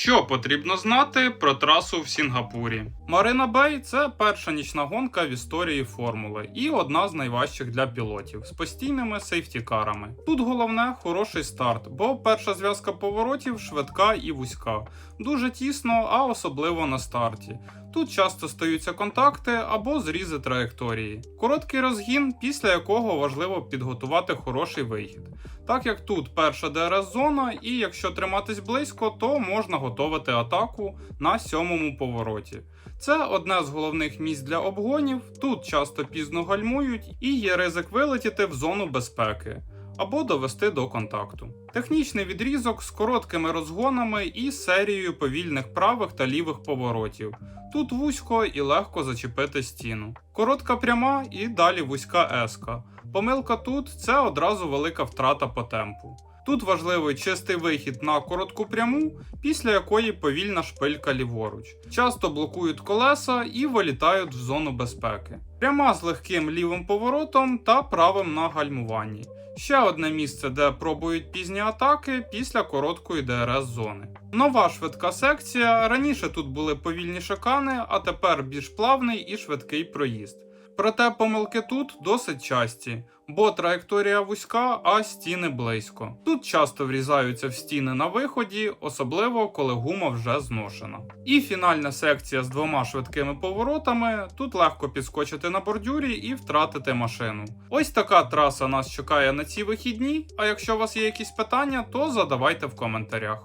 Що потрібно знати про трасу в Сінгапурі? Марина Бей це перша нічна гонка в історії формули і одна з найважчих для пілотів з постійними сейфтікарами. Тут головне хороший старт, бо перша зв'язка поворотів швидка і вузька, дуже тісно, а особливо на старті. Тут часто стаються контакти або зрізи траєкторії. Короткий розгін, після якого важливо підготувати хороший вихід. Так як тут перша ДРС-зона, і якщо триматись близько, то можна готувати атаку на сьомому повороті. Це одне з головних місць для обгонів. Тут часто пізно гальмують і є ризик вилетіти в зону безпеки або довести до контакту. Технічний відрізок з короткими розгонами і серією повільних правих та лівих поворотів. Тут вузько і легко зачепити стіну. Коротка пряма і далі вузька еска. Помилка тут це одразу велика втрата по темпу. Тут важливий чистий вихід на коротку пряму, після якої повільна шпилька ліворуч. Часто блокують колеса і вилітають в зону безпеки. Пряма з легким лівим поворотом та правим на гальмуванні. Ще одне місце, де пробують пізні атаки після короткої ДРС зони. Нова швидка секція. Раніше тут були повільні шикани, а тепер більш плавний і швидкий проїзд. Проте помилки тут досить часті, бо траєкторія вузька, а стіни близько. Тут часто врізаються в стіни на виході, особливо коли гума вже зношена. І фінальна секція з двома швидкими поворотами. Тут легко підскочити на бордюрі і втратити машину. Ось така траса нас чекає на ці вихідні. А якщо у вас є якісь питання, то задавайте в коментарях.